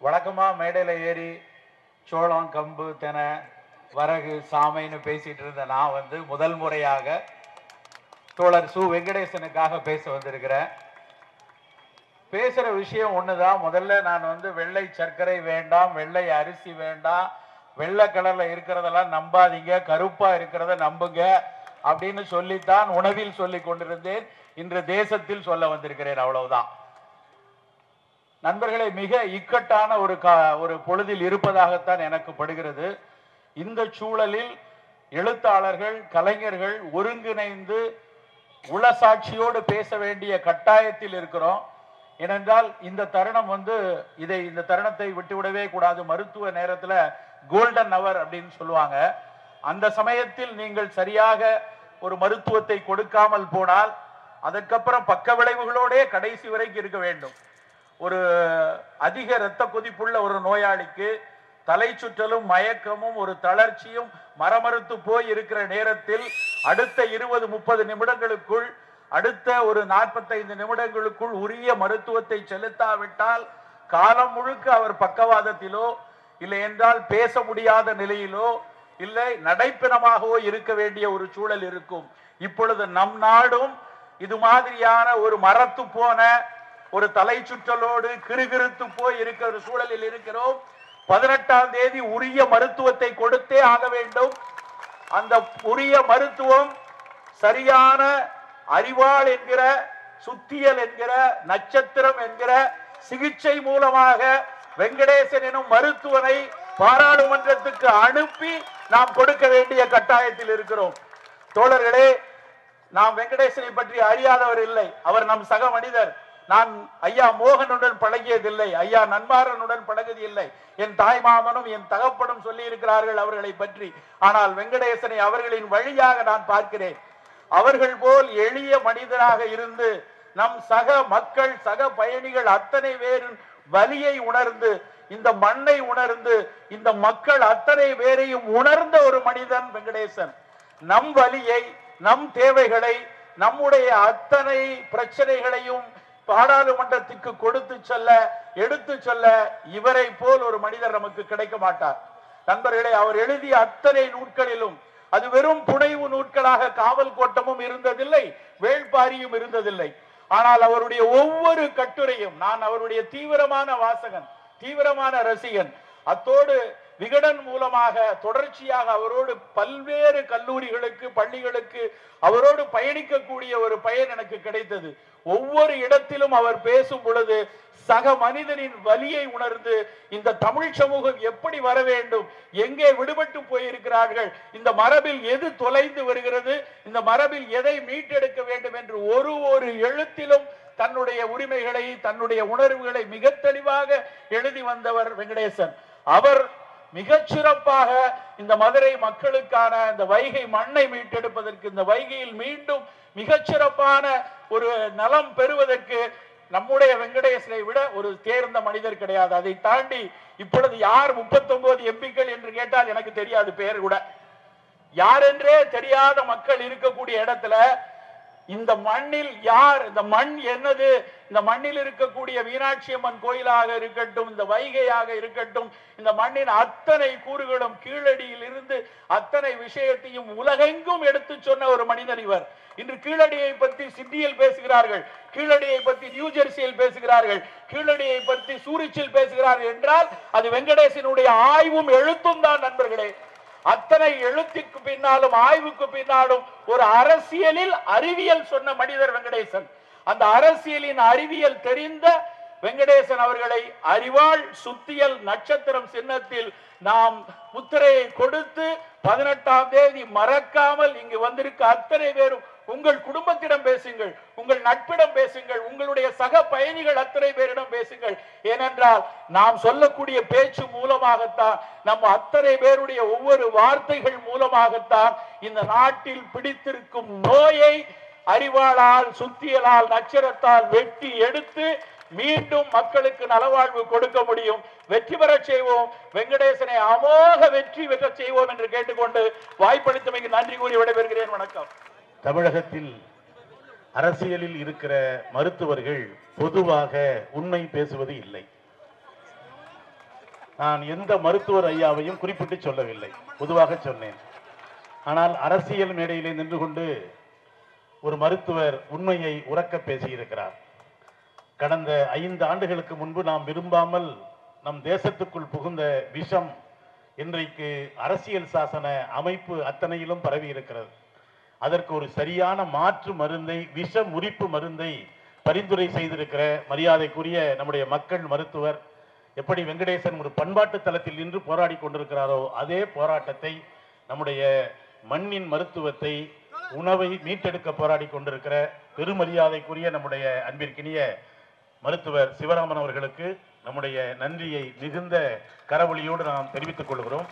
வழக்கமாக மேடையில் ஏறி சோளம் கம்பு தெனை வரகு சாமைன்னு பேசிகிட்டு இருந்த நான் வந்து முதல் முறையாக தோழர் சு. வெங்கடேசனுக்காக பேச வந்திருக்கிறேன். பேசுகிற விஷயம் ஒன்று தான் முதல்ல நான் வந்து வெள்ளை சர்க்கரை வேண்டாம் வெள்ளை அரிசி வேண்டாம் வெள்ளை கலரில் இருக்கிறதெல்லாம் நம்பாதீங்க கருப்பாக இருக்கிறத நம்புங்க அப்படின்னு சொல்லித்தான் உணவில் சொல்லி கொண்டிருந்தேன். இன்று தேசத்தில் சொல்ல வந்திருக்கிறேன் அவ்வளவுதான். நண்பர்களே மிக இக்கட்டான ஒரு கா- ஒரு பொழுதில் இருப்பதாகத்தான் எனக்கு படுகிறது. இந்த சூழலில் எழுத்தாளர்கள் கலைஞர்கள் ஒருங்கிணைந்து உளசாட்சியோடு பேச வேண்டிய கட்டாயத்தில் இருக்கிறோம். ஏனென்றால் இந்த தருணம் வந்து இதை இந்த தருணத்தை விட்டுவிடவே கூடாது. மருத்துவ நேரத்தில் கோல்டன் அவர் அப்படின்னு சொல்லுவாங்க. அந்த சமயத்தில் நீங்கள் சரியாக ஒரு மருத்துவத்தை கொடுக்காமல் போனால் அதற்கப்புறம் பக்க விளைவுகளோடே கடைசி வரைக்கும் இருக்க வேண்டும். ஒரு அதிக இரத்த கொதிப்புள்ள ஒரு நோயாளிக்கு தலை சுற்றலும் மயக்கமும் ஒரு தளர்ச்சியும் மரமறுத்து போய் இருக்கிற நேரத்தில் அடுத்த இருபது முப்பது நிமிடங்களுக்குள் அடுத்த ஒரு நாற்பத்தைந்து நிமிடங்களுக்குள் உரிய மருத்துவத்தை செலுத்தாவிட்டால் காலம் முழுக்க அவர் பக்கவாதத்திலோ இல்லை என்றால் பேச முடியாத நிலையிலோ இல்லை நடைப்பினமாகவோ இருக்க வேண்டிய ஒரு சூழல் இருக்கும். இப்பொழுது நம் நாடும் இது மாதிரியான ஒரு மரத்து போன ஒரு தலை சுற்றலோடு கிருகிருத்து போய் இருக்கிற ஒரு சூழலில் இருக்கிறோம். பதினெட்டாம் தேதி உரிய மருத்துவத்தை கொடுத்தே ஆக வேண்டும். அந்த உரிய மருத்துவம் சரியான அறிவாள் என்கிற சுத்தியல் என்கிற நட்சத்திரம் என்கிற சிகிச்சை மூலமாக வெங்கடேசன் எனும் மருத்துவனை பாராளுமன்றத்துக்கு அனுப்பி நாம் கொடுக்க வேண்டிய கட்டாயத்தில் இருக்கிறோம். தோழர்களே நாம் வெங்கடேசனை பற்றி அறியாதவர் இல்லை. அவர் நம் சக மனிதர். நான் ஐயா மோகனுடன் பழகியதில்லை ஐயா நன்மாரனுடன் பழகுவதில்லை என் தாய் மாமனும் என் தகப்பனும் சொல்லி இருக்கிறார்கள் அவர்களை பற்றி. ஆனால் வெங்கடேசனை அவர்களின் வழியாக நான் பார்க்கிறேன். அவர்கள் போல் எளிய மனிதராக இருந்து நம் சக மக்கள் சக பயணிகள் அத்தனை பேரின் வலியை உணர்ந்து இந்த மண்ணை உணர்ந்து இந்த மக்கள் அத்தனை பேரையும் உணர்ந்த ஒரு மனிதன் வெங்கடேசன். நம் வலியை நம் தேவைகளை நம்முடைய அத்தனை பிரச்சனைகளையும் பாராளுமன்றத்திற்கு கொடுத்து செல்ல எடுத்து சொல்ல இவரை போல் ஒரு மனிதர் நமக்கு கிடைக்க மாட்டார். நண்பர்களே அவர் எழுதிய அத்தனை நூட்களிலும் அது வெறும் புனைவு நூட்களாக காவல் கோட்டமும் இருந்ததில்லை வேள்பாரியும் இருந்ததில்லை. ஆனால் அவருடைய ஒவ்வொரு கட்டுரையும் நான் அவருடைய தீவிரமான வாசகன் தீவிரமான ரசிகன் அத்தோடு விகடன் மூலமாக தொடர்ச்சியாக அவரோடு பல்வேறு கல்லூரிகளுக்கு பள்ளிகளுக்கு அவரோடு பயணிக்கக்கூடிய ஒரு பயன் எனக்கு கிடைத்தது. ஒவ்வொரு இடத்திலும் அவர் பேசும் பொழுது சக மனிதனின் வலியை உணர்ந்து இந்த தமிழ் சமூகம் எப்படி வர வேண்டும்? எங்கே விடுபட்டு போயிருக்கிறார்கள்? இந்த மரபில் எது தொலைந்து வருகிறது? இந்த மரபில் எதை மீட்டெடுக்க வேண்டும் என்று ஒரு ஒரு எழுத்திலும் தன்னுடைய உரிமைகளை தன்னுடைய உணர்வுகளை மிக தெளிவாக எழுதி வந்தவர் வெங்கடேசன். அவர் மிகச் சிறப்பாக இந்த மதுரை மக்களுக்கான இந்த வைகை மண்ணை மீட்டெடுப்பதற்கு இந்த வைகையில் மீண்டும் மிகச் சிறப்பான ஒரு நலம் பெறுவதற்கு நம்முடைய வெங்கடேசனை விட ஒரு தேர்ந்த மனிதர் கிடையாது. அதை தாண்டி இப்பொழுது யார் 39 எம்பிக்கள் என்று கேட்டால் எனக்கு தெரியாது பேர் கூட. யாரென்றே தெரியாத மக்கள் இருக்கக்கூடிய இடத்துல இந்த மண்ணில் யார் இந்த மண் என்னது இந்த மண்ணில் இருக்கக்கூடிய மீனாட்சி அம்மன் கோயிலாக இருக்கட்டும் இந்த வைகையாக இருக்கட்டும் இந்த மண்ணின் அத்தனை கூறுகளும் கீழடியில் இருந்து அத்தனை விஷயத்தையும் உலகெங்கும் எடுத்து சொன்ன ஒரு மனிதன் இவர். இன்று கீழடியை பற்றி சிட்டியில் பேசுகிறார்கள் கீழடியை பற்றி நியூ ஜெர்சியில் பேசுகிறார்கள் கீழடியை பற்றி சூரிச்சில் பேசுகிறார்கள் என்றால் அது வெங்கடேசனுடைய ஆய்வும் எழுத்தும் தான் நண்பர்களே. அத்தனை எழுத்திற்கு பின்னாலும் ஆய்வுக்கு பின்னாலும் ஒரு அரசியலில் அறிவியல் சொன்ன மனிதர் வெங்கடேசன். அந்த அரசியலின் அறிவியல் தெரிந்த வெங்கடேசன் அவர்களை அறிவாள் சுத்தியல் நட்சத்திரம் சின்னத்தில் நாம் முத்திரையை கொடுத்து பதினெட்டாம் தேதி மறக்காமல் இங்கு வந்திருக்க அத்தனை பேரும் உங்கள் குடும்பத்திடம் பேசுங்கள் உங்கள் நட்பிடம் பேசுங்கள் உங்களுடைய சக பயணிகள் அத்தனை பேரிடம் பேசுங்கள். ஏனென்றால் நாம் சொல்லக்கூடிய பேச்சு மூலமாகத்தான் நம்ம அத்தனை பேருடைய ஒவ்வொரு வார்த்தைகள் மூலமாகத்தான் இந்த நாட்டில் பிடித்திருக்கும் நோயை அறிவாளால் சுத்தியலால் நட்சரத்தால் வெட்டி எடுத்து மீண்டும் மக்களுக்கு நலவாழ்வு கொடுக்க முடியும். வெற்றி பெறச் செய்வோம். வெங்கடேசனை அமோக வெற்றி பெறச் செய்வோம் என்று கேட்டுக்கொண்டு வாய்ப்பளித்தமைக்கு நன்றி கூறி விடைபெறுகிறேன். வணக்கம். தமிழகத்தில் அரசியலில் இருக்கிற மருத்துவர்கள் பொதுவாக உண்மை பேசுவது இல்லை. நான் எந்த மருத்துவர் ஐயாவையும் குறிப்பிட்டு சொல்லவில்லை. பொதுவாக சொன்னேன். ஆனால் அரசியல் மேடையிலே நின்று கொண்டு ஒரு மருத்துவர் உண்மையை உறக்க பேசியிருக்கிறார். கடந்த ஐந்து ஆண்டுகளுக்கு முன்பு நாம் விரும்பாமல் நம் தேசத்துக்குள் புகுந்த விஷம் இன்றைக்கு அரசியல் சாசன அமைப்பு அத்தனையிலும் பரவி இருக்கிறது அதற்கு ஒரு சரியான மாற்று மருந்தை விஷ முறிப்பு மருந்தை பரிந்துரை செய்திருக்கிற மரியாதைக்குரிய நம்முடைய மக்கள் மருத்துவர் எப்படி வெங்கடேசன் ஒரு பண்பாட்டு தளத்தில் நின்று போராடி கொண்டிருக்கிறாரோ அதே போராட்டத்தை நம்முடைய மண்ணின் மருத்துவத்தை உணவை மீட்டெடுக்க போராடி கொண்டிருக்கிற பெருமரியாதைக்குரிய நம்முடைய அன்பிற்கினிய மருத்துவர் சிவராமன் அவர்களுக்கு நம்முடைய நன்றியை மிகுந்த கரவொலியோடு நாம் தெரிவித்துக் கொள்கிறோம்.